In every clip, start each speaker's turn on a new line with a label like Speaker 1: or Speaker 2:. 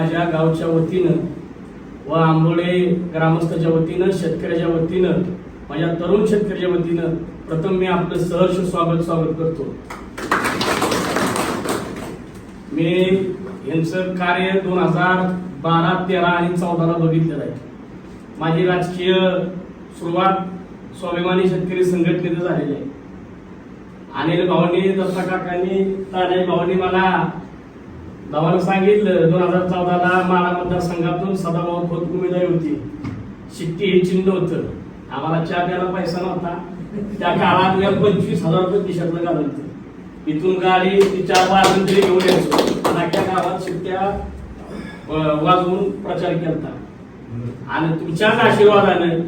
Speaker 1: माझ्या गावच्या वतीनं व आंबोळे ग्रामस्थाच्या वतीनं शेतकऱ्याच्या वतीनं माझ्या तरुण शेतकऱ्याच्या वतीनं प्रथम मी आपलं सहर्ष स्वागत स्वागत करतो. मी यांचं कार्य दोन हजार बारा तेरा आणि चौदाला बघितलेलं आहे. माझी राजकीय सुरुवात स्वाभिमानी शेतकरी संघटनेचं झालेली आहे. अनिल भावांनी दत्ता काकांनी तानाजी भावांनी मला भावानं सांगितलं दोन हजार चौदाला माळा मतदारसंघातून सदाभाऊ खोत उमेदवारी होती. शिट्टी हे चिन्ह होतं. आम्हाला चहा प्यायला पैसा नव्हता. त्या काळात मी पंचवीस हजार रुपये खिशातलं घालायचं इथून गाडी तिच्या चार वाजून तरी घेऊन यायचो. आणि गावात शिट्ट्या वाजवून प्रचार केला आणि तुमच्याच आशीर्वादानं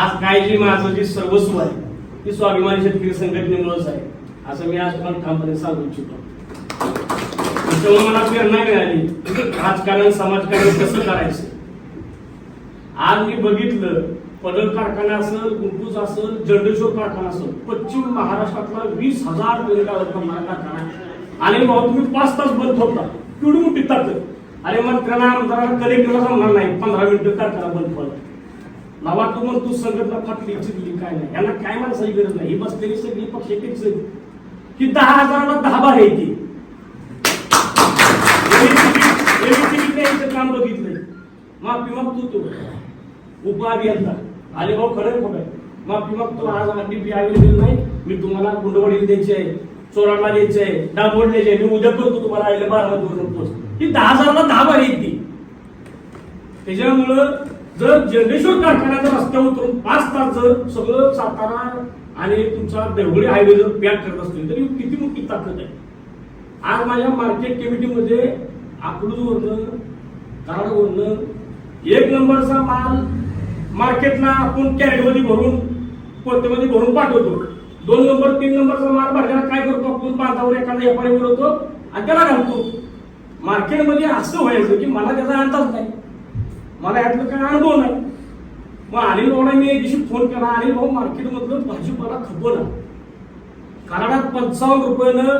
Speaker 1: आज काय जी माझं जी सर्वस्व आहे ती स्वाभिमानी शेतकरी संघटनेमुळेच आहे. असं मी आज पण ठामपणे सांगू इच्छितो. तेव्हा मला प्रेरणा मिळाली. राजकारण समाजकारण कसं करायचं? आज मी बघितलं पदर कारखाना असेल गुंटूज असेल जर्डेश्वर कारखाना असेल पश्चिम महाराष्ट्रातला वीस हजार बेलगाव कारखाना आणि भाऊ तुम्ही पाच तास बंद होता केवढी मोठी ताकद अरे मंत्र्यांना आमदारांना कलेक्टरला सांगणार नाही. पंधरा मिनिटं कारखाना बंद पडला नवा तू मग तू संघटना फाटली चिरली काय नाही. यांना काय माणसाची गरज नाही. ही बसलेली सगळी पक्ष एकच की दहा हजाराला दहा बार येते काम बघितलंय माफी मागतो तू उपअभियंता आले भाऊ खरं खोट माफी मागतो आज डीपी अवेलेबल नाही. मी तुम्हाला कुंडवडील द्यायची आहे चोराला द्यायची आहे डांबोड द्यायची आहे मी उद्या करतो तुम्हाला आले बारा दोन पोस्ट ही दहा हजाराला दहा बार येते त्याच्यामुळं जर जर्नेश्वर कारखान्याचा रस्त्यावर उतरून पाच तास जर सगळं सातारा आणि तुमचा देवगडी हायवे जर पॅक करत असतील तरी किती मोठी ताकद आहे. आज माझ्या मार्केट कमिटीमध्ये आकडूवरनं कराडवरनं एक नंबरचा माल मार्केटला आपण कॅरेटमध्ये भरून पोतेमध्ये भरून पाठवतो. दोन नंबर तीन नंबरचा माल भरल्याला काय करतो आपण? बांधावर एखादा व्यापारी बोलवतो आणि त्याला घालतो. मार्केटमध्ये असं व्हायचं की मला त्याचा अंदाज नाही. मला यातलं काय अनुभव नाही. मग अनिल भाऊला मी एक दिवशी फोन केला. अनिल भाऊ मार्केटमधलं भाजीपाला खपवला. कराडात पंचावन्न रुपयानं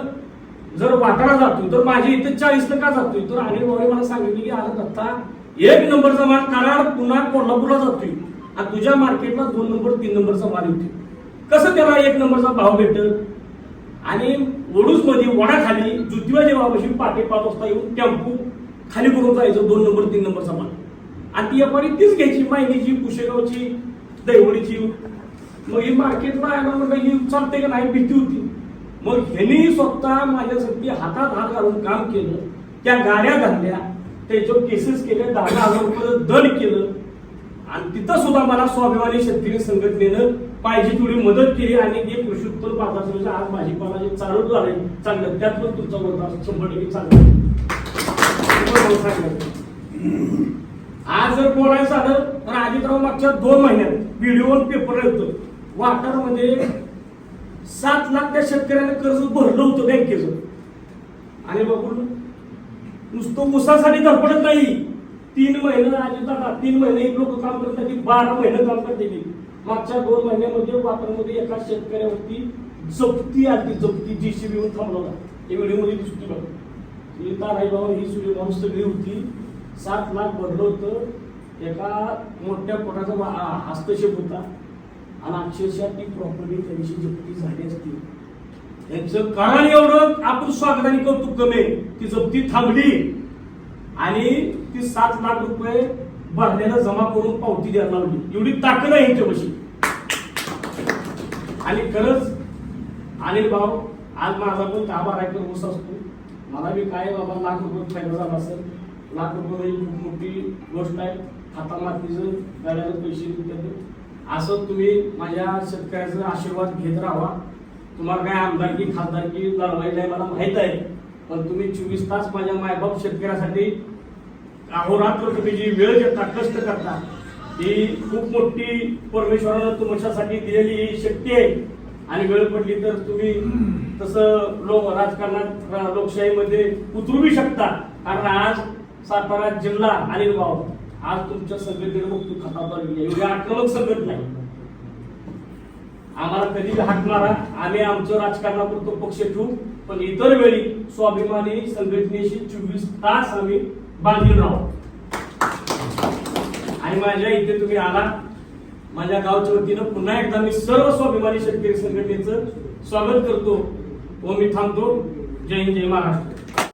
Speaker 1: जर वाटाणा जातो तर माझ्या इथे चाळीस टक्का जातोय. तर अनिल भाऊ मला सांगितलं की आता दत्ता एक नंबरचा माल कराड पुन्हा कोल्हापूरला जातोय. आणि तुझ्या मार्केटला दोन नंबर तीन नंबरचा माल येतोय. कसं त्याला एक नंबरचा भाव भेटत आणि ओडूसमध्ये वडाखाली ज्योतिबा जेव्हापाशी पाटे पाच वाजता येऊन टेम्पू खाली करून जायचं दोन नंबर तीन नंबरचा माल आणि ती व्यापारी तीच घ्यायची मायनीची कुशेगावची दैवडीची मग ही मार्केटला यायला म्हणलं ही चालते का नाही भीती होती. मग ह्यांनी स्वतः माझ्यासाठी हातात हात घालून काम केलं त्या गाड्या धरल्या त्याच्यावर केसेस केले दहा दहा हजार रुपये दंड केलं. आणि तिथं सुद्धा मला स्वाभिमानी शेतकरी संघटनेनं पाहिजे तेवढी मदत केली आणि हे कृषी उत्पन्न बाजार समितीच्या आज भाजीपाला जे चालू झाले चांगलं. त्यात पण तुमचा योगदान शंभर टक्के चांगलं आज जर बोलायचं झालं तर अजितराव मागच्या दोन महिन्यात व्हिडिओ पेपर येतो वाटारमध्ये सात लाख त्या शेतकऱ्याने कर्ज भरलं होतं बँकेचं. आणि बघून नुसतं ऊसासाठी धडपडत नाही. तीन महिने दादा तीन महिने एक लोक काम करतात की बारा महिने काम करते मागच्या दोन महिन्यामध्ये वाटरमध्ये एका शेतकऱ्यावरती जप्ती आली. जप्ती जीसीबी येऊन थांबला होता हे व्हिडिओमध्ये दिसतो बघा. ही ताराई बाबा ही सूर्यभाऊ सगळी होती. सात लाख भरलं होतं. एका मोठ्या पोटाचा हस्तक्षेप होता. आणि अक्षरशः ती प्रॉपर्टी त्यांची जप्ती झाली असती. यांचं कारण एवढं आपण स्वागताने कौतुक कमी ती जप्ती थांबली. आणि ती सात लाख रुपये भरण्याला जमा करून पावती द्यायला लावली एवढी ताकद आहे यांच्यापाशी. आणि खरंच अनिल भाऊ आज माझा पण ताबा रायकर एकर असतो. मला बी काय बाबा लाख रुपये फायदा झाला असेल. लाख रुपये खूप मोठी गोष्ट आहे. हातामातीचं गाड्याला पैसे देतात. असं तुम्ही माझ्या शेतकऱ्याचा आशीर्वाद घेत राहा तुम्हाला काय आमदारकी खासदारकी लढवायची आहे मला माहीत आहे. पण तुम्ही चोवीस तास माझ्या मायबाप शेतकऱ्यासाठी अहोरात्र तुम्ही जी वेळ घेता कष्ट करता ही खूप मोठी परमेश्वरानं तुमच्यासाठी दिलेली ही शक्ती आहे. आणि वेळ पडली तर तुम्ही तसं लोक राजकारणात लोकशाहीमध्ये उतरू बी शकता. कारण आज सातारा जिल्हा अनिल भाऊ आज तुमच्या सगळीकडे बघतो खतावर गेली एवढी आक्रमक संघटना नाही. आम्हाला कधी बी मारा. आम्ही आमचं राजकारणापुरतो पक्ष ठेवू पण इतर वेळी स्वाभिमानी संघटनेशी चोवीस तास आम्ही बालजीराव आणि माझ्या इथे तुम्ही आला. माझ्या गावच्या वतीनं पुन्हा एकदा मी सर्व स्वाभिमानी शेतकरी संघटनेचं स्वागत करतो व मी थांबतो. जय हिंद जय महाराष्ट्र.